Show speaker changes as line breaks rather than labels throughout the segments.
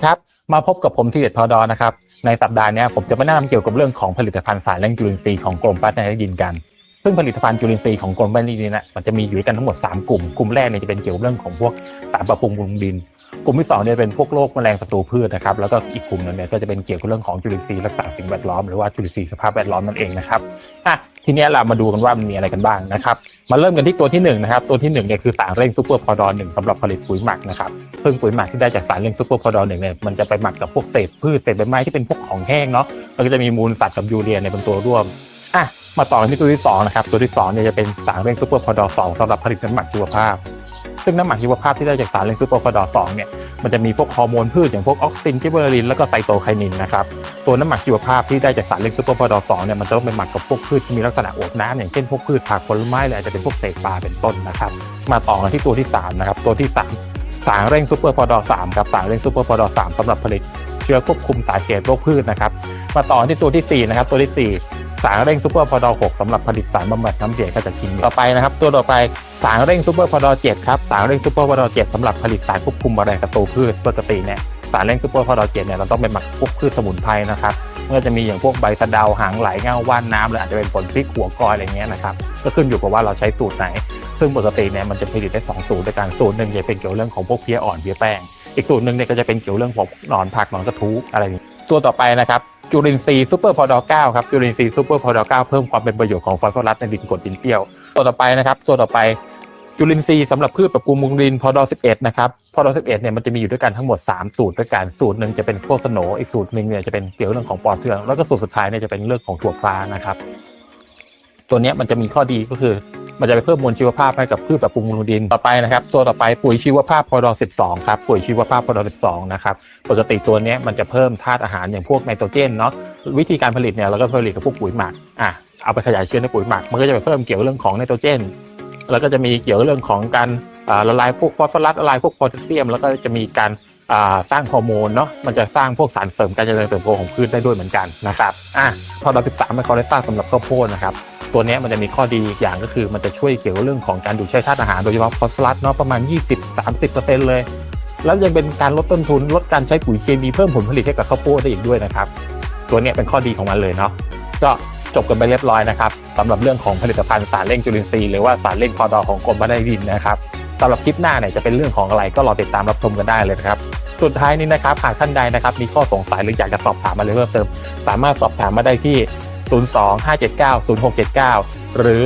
ดีครับ มาพบกับผมที่เด็ดพอดอนะครับ ในสัปดาห์นี้ผมจะมาแนะนำเกี่ยวกับเรื่องของผลิตภัณฑ์สารเร่งจุลินทรีย์ของกรมพัฒนาดินกัน ซึ่งผลิตภัณฑ์จุลินทรีย์ของกรมปัตนาดินนะมันจะมีอยู่ด้วยกันทั้งหมด 3 กลุ่ม กลุ่มแรกเนี่ยจะเป็นเกี่ยวกับเรื่องของพวกสารปรับปรุงบำรุงดิน กลุ่มที่2เนี่ยเป็นพวกโรคแมลงศัตรูพืชนะครับแล้วก็อีกกลุ่มนึงเนี่ยก็จะเป็นเกี่ยวกับเรื่องของจุลินทรีย์รักษาสิ่งแวดล้อมหรือว่าจุลินทรีย์สภาพแวดล้อมนั่นเองนะครับอะทีนี้เรามาดูกันว่ามันมีอะไรกันบ้างนะครับมาเริ่มกันที่ตัวที่หนึ่งนะครับตัวที่หนึ่งเนี่ยคือสารเร่งซูเปอร์พอดอนหนึ่งสำหรับผลิตปุ๋ยหมักนะครับซึ่งปุ๋ยหมักที่ได้จากสารเร่งซูเปอร์พอดอนหนึ่งเนี่ยมันจะไปหมักกับพวกเศษพืชเศษใบไม้ที่เป็นพวกของแห้งเนาะแล้วก็จะมีมูลสัตว์กับยูเรียเนี่ยเป็นตัวร่วมอะมาต่อกันที่ตัวที่สองนะครับตัวที่สองเนี่ยจะเป็นสารเร่งซูเปอร์พอดอสองสำหรับผลิตน้ำหมักชีวภาพ ซึ่งน้ำหมักชีวภาพที่ได้จากสารเร่งซูเปอร์พอดอสองเนี่ยมันจะมีพวกฮอร์โมนพืชอย่างพวกออกซินจิเบอร์ลินแล้วก็ไซโตไคนินนะครับตัวน้ำหมักชีวภาพที่ได้จากสารเร่งซูเปอร์พอดอสองเนี่ยมันจะต้องไปหมักกับพวกพืชที่มีลักษณะอวบน้ำอย่างเช่นพวกพืชผักผลไม้หรืออาจจะเป็นพวกเศษปลาเป็นต้นนะครับมาต่อกันที่ตัวที่3นะครับตัวที่ 3 สารเร่งซูเปอร์พอดอสามครับสารเร่งซูเปอร์พอดอสามสำหรับผลิตเชื้อควบคุมสาเหตุโรคพืชนะครับมาต่อที่ตัวที่4นะครับตัวที่4 สารเร่งซูเปอร์พอดอหกสำหรับผลิตสารบำบัดน้ำเสียขจัดกลิ่นต่อไปนะครับ ตัวต่อไปสารเร่งซูเปอร์พอดอเจ็ดครับสารเร่งซูเปอร์พอดอเจ็ดสำหรับผลิตสารควบคุมแมลงศัตรูพืชปกติเนี่ยสารเร่งซูเปอร์พอดอเจ็ดเนี่ยเราต้องไปหมักพวกพืชสมุนไพรนะครับมันก็จะมีอย่างพวกใบสะเดาหางไหลเงาว่านน้ำหรืออาจจะเป็นผลพริกหัวกอยอะไรเงี้ยนะครับก็ขึ้นอยู่กับว่าเราใช้สูตรไหน ซึ่งปกติเนี่ยมันจะผลิตได้สองสูตรด้วยกันสูตรหนึ่งจะเป็นเกี่ยวเรื่องของพวกเพี้ยอ่อนเพี้ยแป้งอีกสูตรหนึ่งเนี่ยก็จะเป็นเกี่ยวเรื่องของหนอนผักหนอนกระทู้อะไรนี้ตัวต่อไปนะครับ จุลินทรีย์ซูเปอร์พอดอ9ครับจุลินทรีย์ซูเปอร์พอดอ9เพิ่มความเป็นประโยชน์ของฟอสฟอรัสในดินกรดดินเปรี้ยวตัวต่อไปนะครับตัวต่อไปจุลินทรีย์สำหรับพืชปรับปรุงมุงดินพอดอ11นะครับพอดอ11เนี่ยมันจะมีอยู่ด้วยกันทั้งหมด 3 สูตรด้วยกันสูตรหนึ่งจะเป็นพวกสโนอีกสูตรหนึ่งเนี่ยจะเป็นเกี่ยวเรื่องของปอดเทืองแล้วก็สูตรสุดท้ายเนี่ยจะเป็นเรื่องของถั่วพลานะครับ ตัวเนี้ยมันจะมีข้อดีก็คือ มันจะไปเพิ่มมวลชีวภาพให้กับพืชปรับปรุงบำรุงดินต่อไปนะครับ ตัวต่อไปปุ๋ยชีวภาพพอดอ12ครับปุ๋ยชีวภาพพอดอ12นะครับปกติตัวนี้มันจะเพิ่มธาตุอาหารอย่างพวกไนโตรเจนเนาะวิธีการผลิตเนี่ยเราก็ผลิตกับพวกปุ๋ยหมักอะเอาไปขยายเชื้อในปุ๋ยหมัก มันก็จะไปเพิ่มเกี่ยวเรื่องของไนโตรเจน แล้วก็จะมีเกี่ยวเรื่องของการละลายพวกฟอสฟอรัสละลายพวกโพแทสเซียม แล้วก็จะมีการสร้างฮอร์โมนเนาะ มันจะสร้างพวกสารเสริมการเจริญเติบโตของพืชได้ด้วยเหมือนกันนะครับ อะพอเรา13เป็นคอเลสเตอรอลสำหรับข้าวโพดนะครับ ตัวนี้มันจะมีข้อดีอีกอย่างก็คือมันจะช่วยเกี่ยวกับเรื่องของการดูดใช้ธาตุอาหารโดยเฉพาะฟอสฟอรัสเนาะประมาณ 20-30%เลย แล้วยังเป็นการลดต้นทุนลดการใช้ปุ๋ยเคมีเพิ่มผลผลิตให้กับข้าวโพดได้อีกด้วยนะครับ ตัวนี้เป็นข้อดีของมันเลยเนาะก็จบกันไปเรียบร้อยนะครับสำหรับเรื่องของผลิตภัณฑ์สารเร่งจุลินทรีย์หรือว่าสารเร่งพอดอของกรมพัฒนาดินนะครับสำหรับคลิปหน้าเนี่ยจะเป็นเรื่องของอะไรก็รอติดตามรับชมกันได้เลยนะครับสุดท้ายนี้นะครับหากท่านใดนะครับมีข้อสงสัยหรืออยากจะสอบถามอะไรเพิ่มเติม สามารถสอบถามมาได้ที่ 02-579-0679 หรือ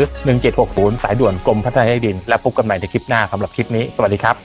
1760 สายด่วนกรมพัฒนาที่ดิน และพบกันใหม่ในคลิปหน้าสำหรับคลิปนี้ สวัสดีครับ